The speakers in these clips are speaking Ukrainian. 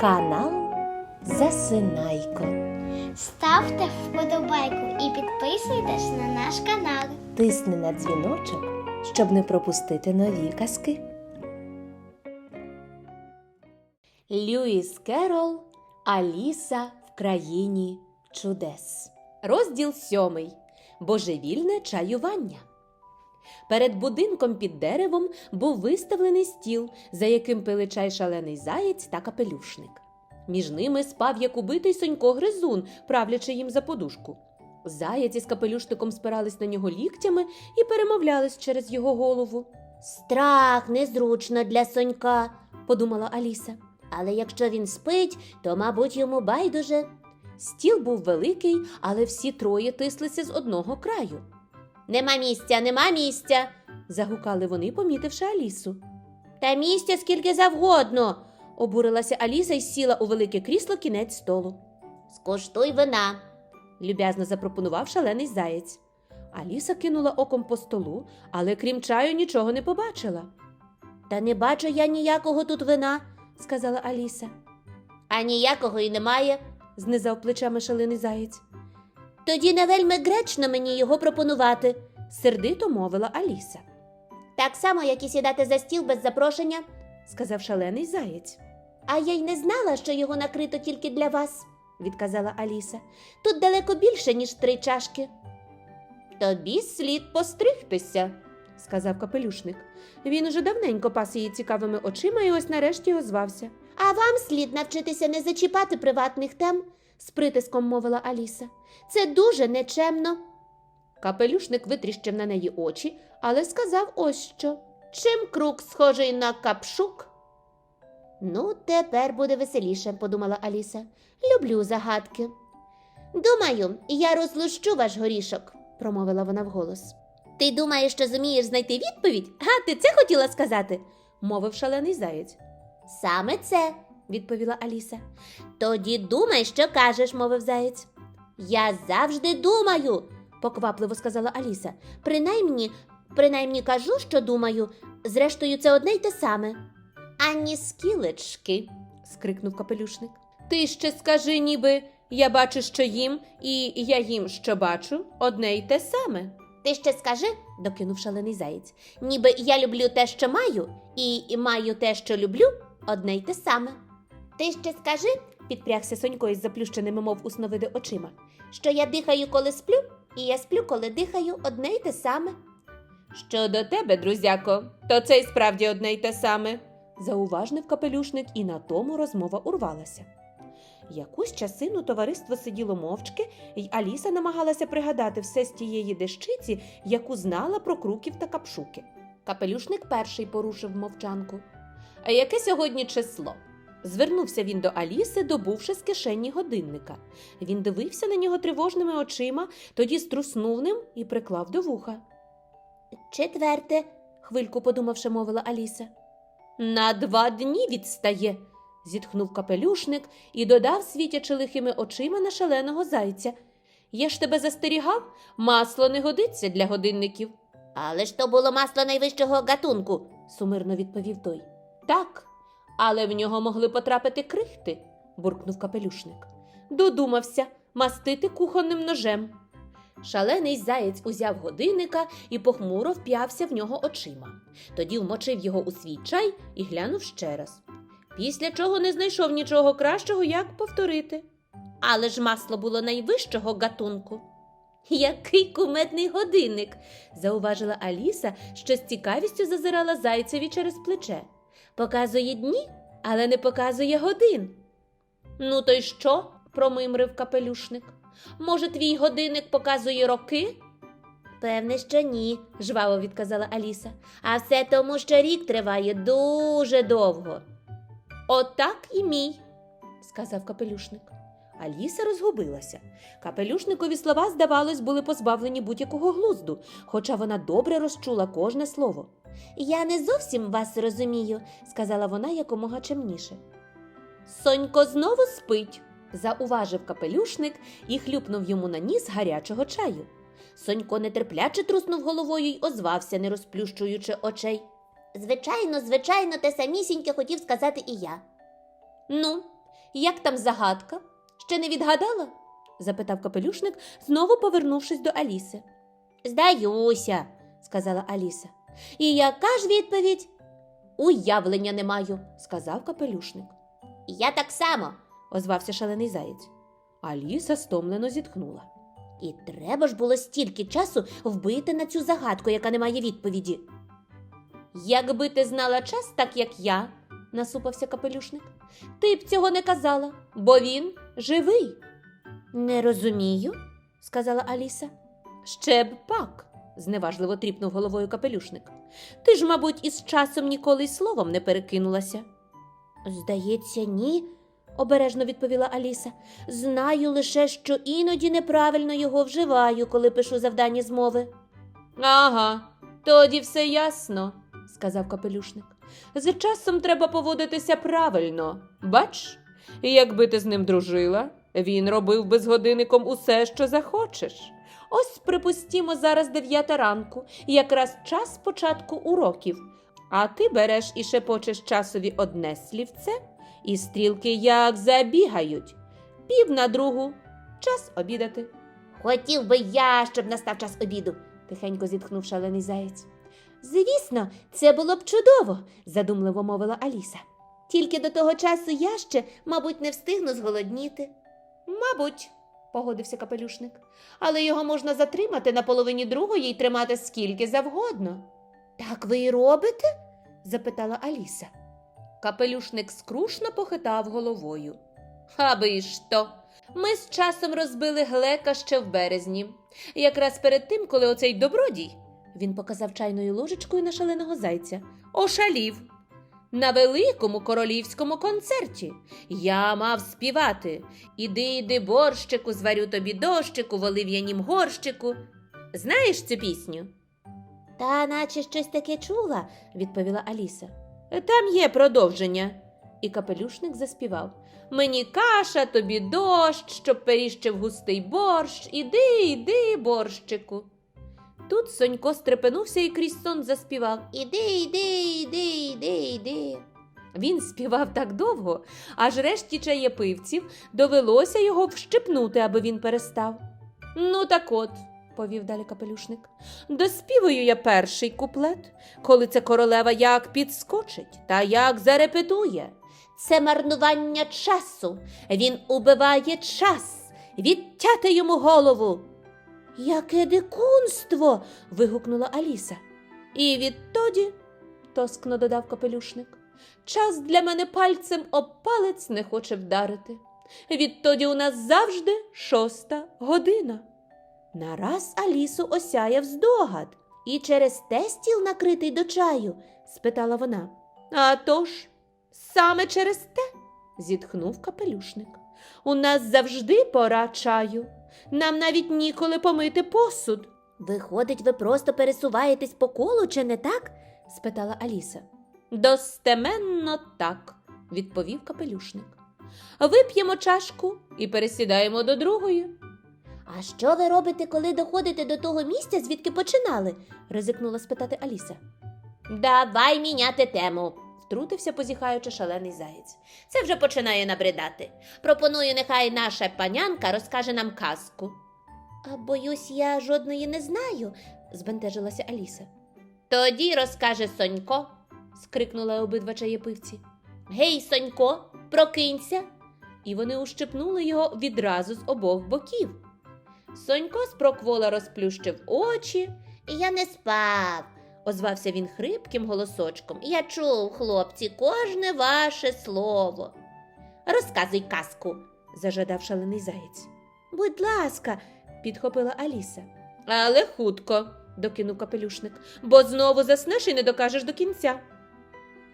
Канал Засинайко. Ставте вподобайку і підписуйтесь на наш канал. Тисни на дзвіночок, щоб не пропустити нові казки. Льюіс Керол Аліса в країні чудес. Розділ сьомий. Божевільне чаювання. Перед будинком під деревом був виставлений стіл, за яким пили чай шалений заєць та капелюшник. Між ними спав як убитий сонько гризун, правлячи їм за подушку. Заєць із капелюшником спирались на нього ліктями і перемовлялись через його голову. Страх незручно для сонька, Подумала Аліса. але якщо він спить, то, мабуть, йому байдуже. Стіл був великий, але всі троє тислися з одного краю. Нема місця, нема місця. Загукали вони, помітивши Алісу. Та місця скільки завгодно. Обурилася Аліса і сіла у велике крісло кінець столу. Скуштуй вина. люб'язно запропонував шалений заєць. Аліса кинула оком по столу, але крім чаю нічого не побачила, Та не бачу я ніякого тут вина, сказала Аліса, а ніякого і немає. знизав плечами шалений заєць. Тоді не вельми гречно мені його пропонувати. Сердито мовила Аліса, Так само, як і сідати за стіл без запрошення. сказав шалений заєць, А я й не знала, що його накрито тільки для вас. відказала Аліса. Тут далеко більше, ніж три чашки. Тобі слід постригтися, сказав капелюшник. Він уже давненько пас її цікавими очима і ось нарешті озвався. А вам слід навчитися не зачіпати приватних тем, З притиском мовила Аліса. це дуже нечемно. Капелюшник витріщив на неї очі, але сказав ось що. Чим круг схожий на капшук? Ну, тепер буде веселіше, подумала Аліса. Люблю загадки. Думаю, я розлущу ваш горішок, промовила вона вголос. Ти думаєш, що зумієш знайти відповідь? А ти це хотіла сказати? мовив шалений заєць, Саме це. Відповіла Аліса. Тоді думай, що кажеш, мовив заєць. Я завжди думаю, поквапливо сказала Аліса. принаймні, принаймні кажу, що думаю. Зрештою, це одне й те саме. Ані скілечки. скрикнув капелюшник. Ти ще скажи, ніби я бачу, що їм, і я їм, що бачу, одне й те саме, Ти ще скажи, докинув шалений заєць. ніби я люблю те, що маю, і маю те, що люблю, одне й те саме. Ти ще скажи, Підпрягся Сонько із заплющеними, мов усновиди очима. що я дихаю, коли сплю, і я сплю, коли дихаю, одне й те саме. Щодо тебе, друзяко, то це й справді одне й те саме, зауважнив капелюшник, і на тому розмова урвалася. Якусь часину товариство сиділо мовчки, й Аліса намагалася пригадати все з тієї дещиці, яку знала про круків та капшуки. Капелюшник перший порушив мовчанку. А яке сьогодні число? Звернувся він до Аліси, добувши з кишені годинника. Він дивився на нього тривожними очима, тоді струснув ним і приклав до вуха. Четверте, хвильку подумавши, мовила Аліса. На два дні відстає, зітхнув капелюшник і додав, світячи лихими очима на шаленого зайця. Я ж тебе застерігав, масло не годиться для годинників, але ж то було масло найвищого гатунку. сумирно відповів той. Так, але в нього могли потрапити крихти, буркнув капелюшник. Додумався мастити кухонним ножем. Шалений заєць узяв годинника і похмуро вп'явся в нього очима. Тоді вмочив його у свій чай і глянув ще раз. Після чого не знайшов нічого кращого, як повторити. Але ж масло було найвищого гатунку. Який кумедний годинник, зауважила Аліса, що з цікавістю зазирала зайцеві через плече. Показує дні. Але не показує годин. Ну, то й що? промимрив капелюшник. Може, твій годинник показує роки? Певне, що ні. жваво відказала Аліса. А все тому, що рік триває дуже довго. Отак і мій, сказав капелюшник. Аліса розгубилася. Капелюшникові слова, здавалось, були позбавлені будь-якого глузду, хоча вона добре розчула кожне слово, Я не зовсім вас розумію, сказала вона якомога чемніше. Сонько знову спить, зауважив капелюшник і хлюпнув йому на ніс гарячого чаю. Сонько нетерпляче труснув головою й озвався, не розплющуючи очей. Звичайно, звичайно, те самісіньке хотів сказати і я. Ну, Як там загадка? Ще не відгадала? запитав капелюшник, знову повернувшись до Аліси. Здаюся, сказала Аліса. І яка ж відповідь? Уявлення не маю, сказав капелюшник. Я так само. Озвався шалений заєць. Аліса стомлено зітхнула. І треба ж було стільки часу вбити на цю загадку, яка не має відповіді. Якби ти знала час, так як я, насупався капелюшник, ти б цього не казала, бо він живий. Не розумію, сказала Аліса. Ще б пак, зневажливо тріпнув головою капелюшник. Ти ж, мабуть, із часом ніколи й словом не перекинулася. Здається, ні, обережно відповіла Аліса. Знаю лише, що іноді неправильно його вживаю, коли пишу завдання з мови. Ага, тоді все ясно, сказав капелюшник. З часом треба поводитися правильно. Бач, якби ти з ним дружила, він робив би з годинником усе, що захочеш. Ось, припустімо, зараз дев'ята ранку, якраз час початку уроків. А ти береш і шепочеш часові одне слівце, і стрілки як забігають. Пів на другу. Час обідати. Хотів би я, щоб настав час обіду. тихенько зітхнув шалений заєць. Звісно, це було б чудово, задумливо мовила Аліса. Тільки до того часу я ще, мабуть, не встигну зголодніти. Мабуть, погодився капелюшник, але його можна затримати на половині другої і тримати скільки завгодно. Так ви і робите? запитала Аліса. Капелюшник скрушно похитав головою. Аби ж то. Ми з часом розбили глека ще в березні, якраз перед тим, коли оцей добродій, він показав чайною ложечкою на шаленого зайця, ошалів. На великому королівському концерті я мав співати Іди, іди, борщику, зварю тобі дощику, в олив'янім горщику. Знаєш цю пісню? Та наче щось таке чула, відповіла Аліса. Там є продовження. І капелюшник заспівав Мені каша, тобі дощ, щоб періщив густий борщ. Іди, іди, борщику. Тут Сонько стрепенувся і крізь сон заспівав. Іди, іди, іди, іди, іди. Він співав так довго, аж решті чаєпивців довелося його вщипнути, аби він перестав. Ну, так от, повів далі капелюшник, доспіваю я перший куплет, коли це королева як підскочить та як зарепетує. Це марнування часу. Він убиває час. Відтяти йому голову. Яке дикунство. вигукнула Аліса. І відтоді, тоскно додав капелюшник, час для мене пальцем об палець не хоче вдарити. Відтоді у нас завжди шоста година. Нараз Алісу осяяв здогад. І через те стіл накритий до чаю? спитала вона. А тож, саме через те, зітхнув капелюшник. У нас завжди пора чаю. Нам навіть ніколи помити посуд. Виходить, ви просто пересуваєтесь по колу, чи не так? спитала Аліса. Достеменно так, відповів капелюшник. Вип'ємо чашку і пересідаємо до другої. А що ви робите, коли доходите до того місця, звідки починали? ризикнула спитати Аліса. Давай міняти тему, втрутився, позіхаючи шалений заєць. Це вже починає набридати. Пропоную, нехай наша панянка розкаже нам казку. А боюсь, я жодної не знаю, збентежилася Аліса. Тоді розкаже Сонько, скрикнула обидва чаєпивці. Гей, Сонько, прокинься. І вони ущипнули його відразу з обох боків. Сонько спроквола розплющив очі. Я не спав, Озвався він хрипким голосочком. Я чув, хлопці, кожне ваше слово. Розказуй казку, зажадав шалений заєць. Будь ласка, підхопила Аліса. Але хутко, докинув капелюшник, бо знову заснеш і не докажеш до кінця.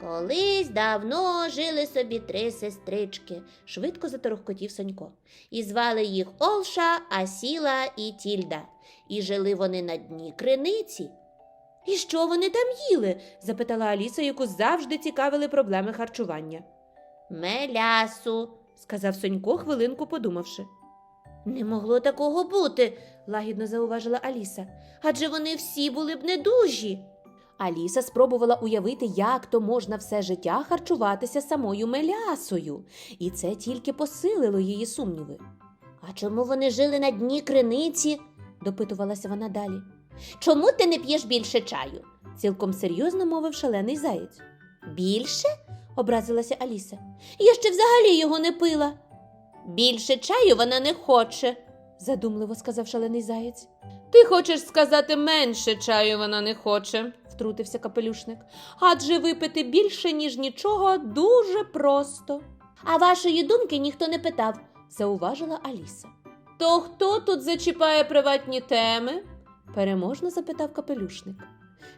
Колись давно жили собі три сестрички, швидко заторохкотів Сонько. І звали їх Олша, Асіла і Тільда. І жили вони на дні криниці. І що вони там їли? запитала Аліса, яку завжди цікавили проблеми харчування. Мелясу. сказав Сонько, хвилинку подумавши. Не могло такого бути, лагідно зауважила Аліса. адже вони всі були б недужі. Аліса спробувала уявити, як то можна все життя харчуватися самою мелясою, і це тільки посилило її сумніви. А чому вони жили на дні криниці? допитувалася вона далі. Чому ти не п'єш більше чаю? Цілком серйозно мовив шалений заєць. Більше? Образилася Аліса. Я ще взагалі його не пила. Більше чаю вона не хоче. задумливо сказав шалений заєць. Ти хочеш сказати менше чаю вона не хоче. Втрутився капелюшник. Адже випити більше, ніж нічого, дуже просто, А вашої думки ніхто не питав. зауважила Аліса. То хто тут зачіпає приватні теми? Переможно запитав капелюшник.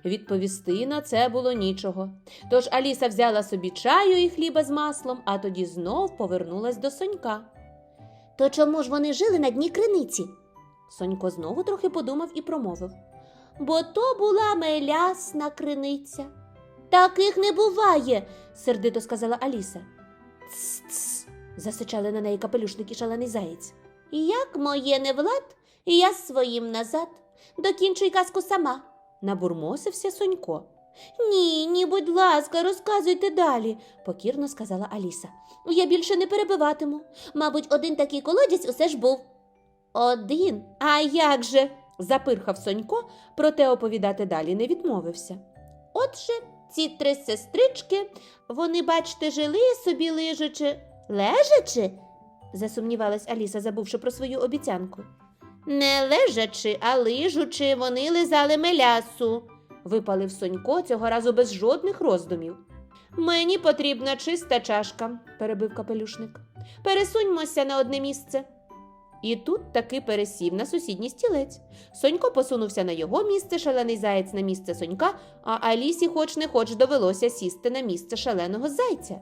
Відповісти на це було нічого. Тож Аліса взяла собі чаю і хліба з маслом, а тоді знов повернулась до Сонька. То чому ж вони жили на дні криниці? Сонько знову трохи подумав і промовив. Бо то була мелясна криниця. Таких не буває. сердито сказала Аліса. Тс-тс, засичали на неї капелюшник і шалений заєць. Як моє не влад, я своїм назад. Докінчуй казку сама. Набурмосився Сонько. Ні, ні, будь ласка, розказуйте далі. покірно сказала Аліса. Я більше не перебиватиму. Мабуть, один такий колодязь усе ж був. Один. А як же? запирхав Сонько, проте оповідати далі не відмовився. Отже, ці три сестрички, вони, бачите, жили собі лежачи. Лежачи? засумнівалась Аліса, забувши про свою обіцянку. Не лежачи, а лижучи, вони лизали мелясу. Випалив Сонько цього разу без жодних роздумів. Мені потрібна чиста чашка, перебив капелюшник. Пересуньмося на одне місце. І тут таки пересів на сусідній стілець. Сонько посунувся на його місце, шалений заєць на місце сонька, а Алісі хоч не хоч довелося сісти на місце шаленого зайця.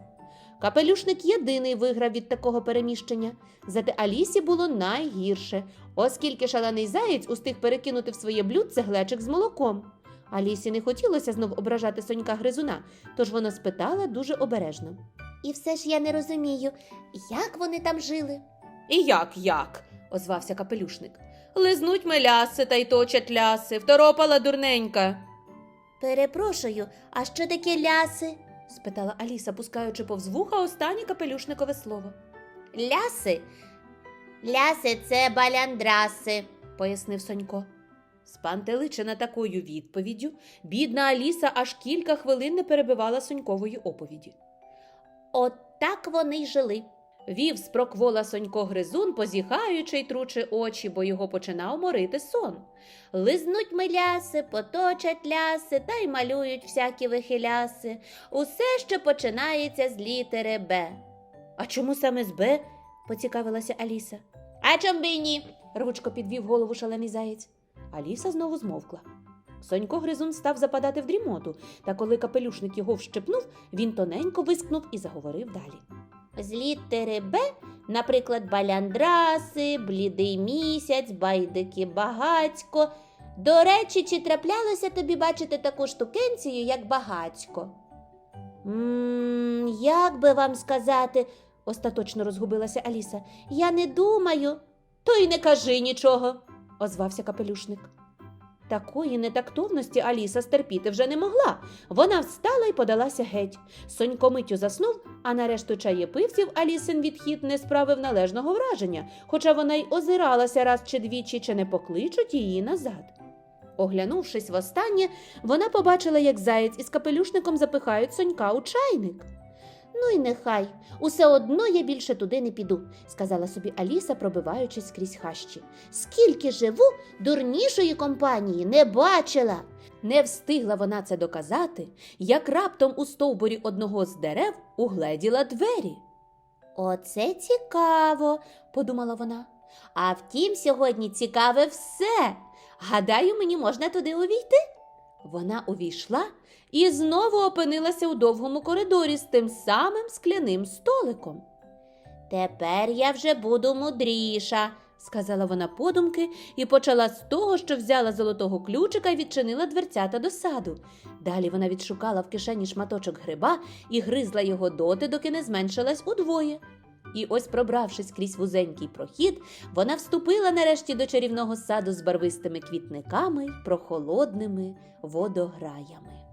Капелюшник єдиний виграв від такого переміщення. Зате Алісі було найгірше, оскільки шалений заєць устиг перекинути в своє блюдце глечик з молоком. Алісі не хотілося знов ображати сонька гризуна, тож вона спитала дуже обережно. І все ж я не розумію, як вони там жили. І як як? озвався капелюшник. Лизнуть меляси та й точать ляси, второпала дурненька. Перепрошую, а що таке ляси? спитала Аліса, пускаючи повз вуха останнє капелюшникове слово. Ляси? Ляси це баляндраси. пояснив Сонько. Спантеличена такою відповіддю, бідна Аліса аж кілька хвилин не перебивала Сонькової оповіді. От так вони й жили. Вів з проквола Сонько гризун, позіхаючи й тручи очі, бо його починав морити сон. Лизнуть миляси, поточать ляси та й малюють всякі вихиляси. Усе, що починається з літери Б. А чому саме з Б? Поцікавилася Аліса. А чом би й ні? Рвучко підвів голову шалений заєць. Аліса знову змовкла. Сонько гризун став западати в дрімоту, та коли капелюшник його вщепнув, він тоненько вискнув і заговорив далі. З літери Б, наприклад, баляндраси, блідий місяць, байдики багацько. До речі, чи траплялося тобі бачити таку штукенцію, як багацько? Мм, як би вам сказати, Остаточно розгубилася Аліса. я не думаю. То й не кажи нічого, озвався капелюшник. Такої нетактовності Аліса стерпіти вже не могла. Вона встала і подалася геть. Сонько миттю заснув, а на решту чаєпивців Алісин відхід не справив належного враження, хоча вона й озиралася раз чи двічі, чи не покличуть її назад. Оглянувшись востаннє, вона побачила, як заєць із капелюшником запихають сонька у чайник. Ну й нехай, усе одно я більше туди не піду, сказала собі Аліса, пробиваючись крізь хащі. Скільки живу, дурнішої компанії не бачила. Не встигла вона це доказати, як раптом у стовбурі одного з дерев угледіла двері. Оце цікаво, подумала вона. А втім, сьогодні цікаве все. Гадаю, мені можна туди увійти. Вона увійшла і знову опинилася у довгому коридорі з тим самим скляним столиком, Тепер я вже буду мудріша. сказала вона подумки і почала з того, що взяла золотого ключика і відчинила дверцята до саду. Далі вона відшукала в кишені шматочок гриба і гризла його доти, доки не зменшилась удвоє. І ось, пробравшись крізь вузенький прохід, вона вступила нарешті до чарівного саду з барвистими квітниками й прохолодними водограями.